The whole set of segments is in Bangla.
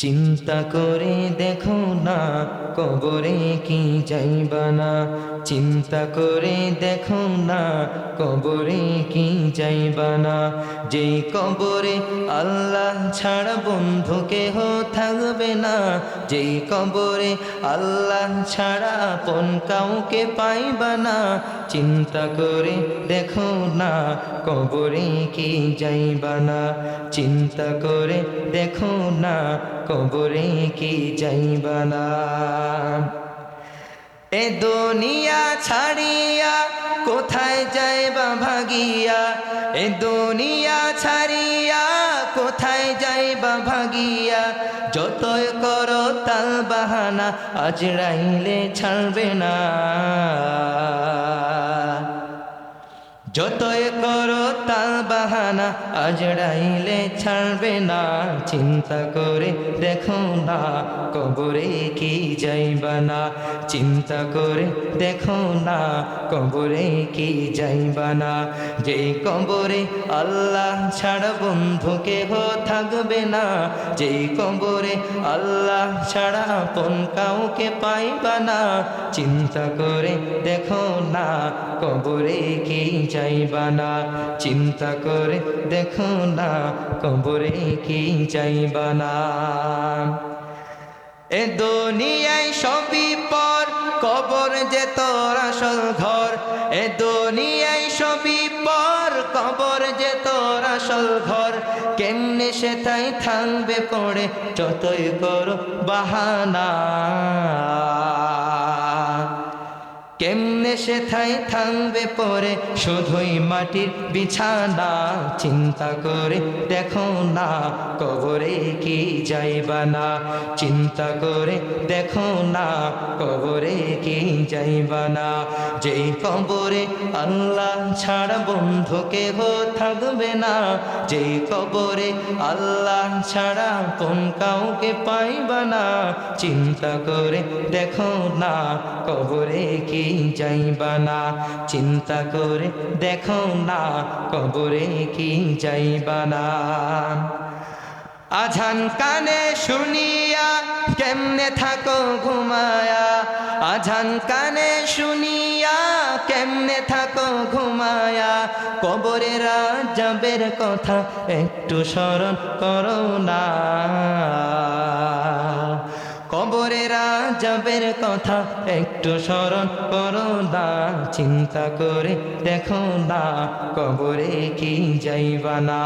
চিন্তা করে দেখো না, কবরে কি যাইবা না। চিন্তা করে দেখো না, কবরে কি যাইবা না। যেই কবরে আল্লাহ ছাড়া বন্ধু কেহ থাকবে না, যেই কবরে আল্লাহ ছাড়া আপন কাউকে পাইবা না। চিন্তা করে দেখো না, কবরে কি যাইবা না। চিন্তা করে দেখো না কবরে কি যাইবা না এ দুনিয়া ছাড়িয়া কোথায় যাইবা ভাগিয়া? এ দুনিয়া ছাড়িয়া কোথায় যাইবা ভাগিয়া? যতই করো তাল বাহানা আজ রাইলে ছাড়বে না। যতই করো তাল বাহানা আজ রাইলে ছাড়বে না। চিন্তা করে দেখো না, কবরে কি যাইবা না। চিন্তা করে দেখো না, কবরে কি যাইবা না। যে কবরে আল্লাহ ছাড়া বন্ধু কেহ থাকবে না। যে কবরে আল্লাহ ছাড়া আপন কাউকে পাইবা না। চিন্তা করে দেখো না, কবরে কি চাইবা না। চিন্তা করে দেখো না কবরে কি চাইবা না। এ দুনিয়ায় সবই পর, কবর যে তোর আসল ঘর। এ দুনিয়ায় সবই পর, কবর যে তোর আসল ঘর। কেমনে সে তাই থাকবে পড়ে, যতই করো বাহানা। থাই থাকবে পরে, শুধুই মাটির বিছানা। চিন্তা করে দেখো না, কবরে কি যাইবা না চিন্তা করে দেখো না, কবরে কি যাইবা না যেই কবরে আল্লাহ ছাড়া বন্ধু কেহ থাকবে না। যেই কবরে আল্লাহ ছাড়া কোন কাউকে পাইবা না চিন্তা করে দেখো না, কবরে কি যাইবা না চিন্তা করে দেখো না, কবরে কি যাইবা না। আঝান কানে শুনিয়া কেমনে থাকো ঘুমায়া? আঝান কানে শুনিয়া কেমনে থাকো ঘুমায়া? কবরের যাবের কথা একটু স্মরণ করো না। যাবের কথা একটু স্মরণ করো না চিন্তা করে দেখো না কবরে কি যাইবা না।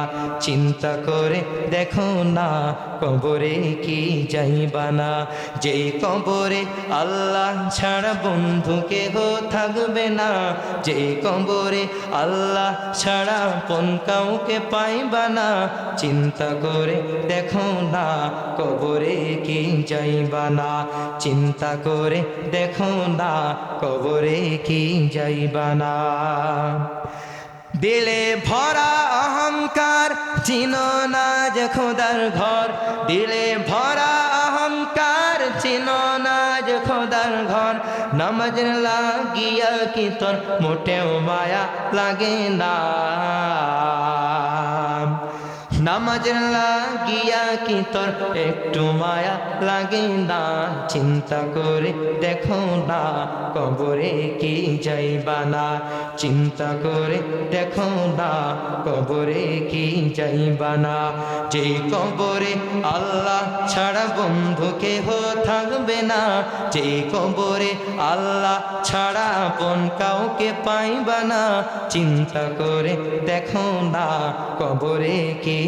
চিন্তা করে দেখো না, কবরে কি যাইবা না। যেই কবরে আল্লাহ ছাড়া বন্ধু কেহ থাকবে না, যেই কবরে আল্লাহ ছাড়া পন কাউকে পাইবা না। চিন্তা করে দেখো না, কবরে কি যাইবা না। চিন্তা করে দেখো না, কবরে কি যাইবা না। দিলে ভরা অহংকার, চিনো না যে খোদার ঘর। দিলে ভরা অহংকার, চিনো না যে খোদার ঘর। নামাজ লাগিয়া কি তোর মোটেও মায়া লাগে না। নামাজ লাগিয়া কি তোর একটু মায়া লাগে না? চিন্তা করে দেখো না, কবরে কি যাইবা না? চিন্তা করে দেখো না, কবরে কি যাইবা না? যে কবরে আল্লাহ ছাড়া বন্ধু কেহ থাকবে না যে কবরে আল্লাহ ছাড়া আপন কাউকে পাইবা না। চিন্তা করে দেখো না, কবরে কি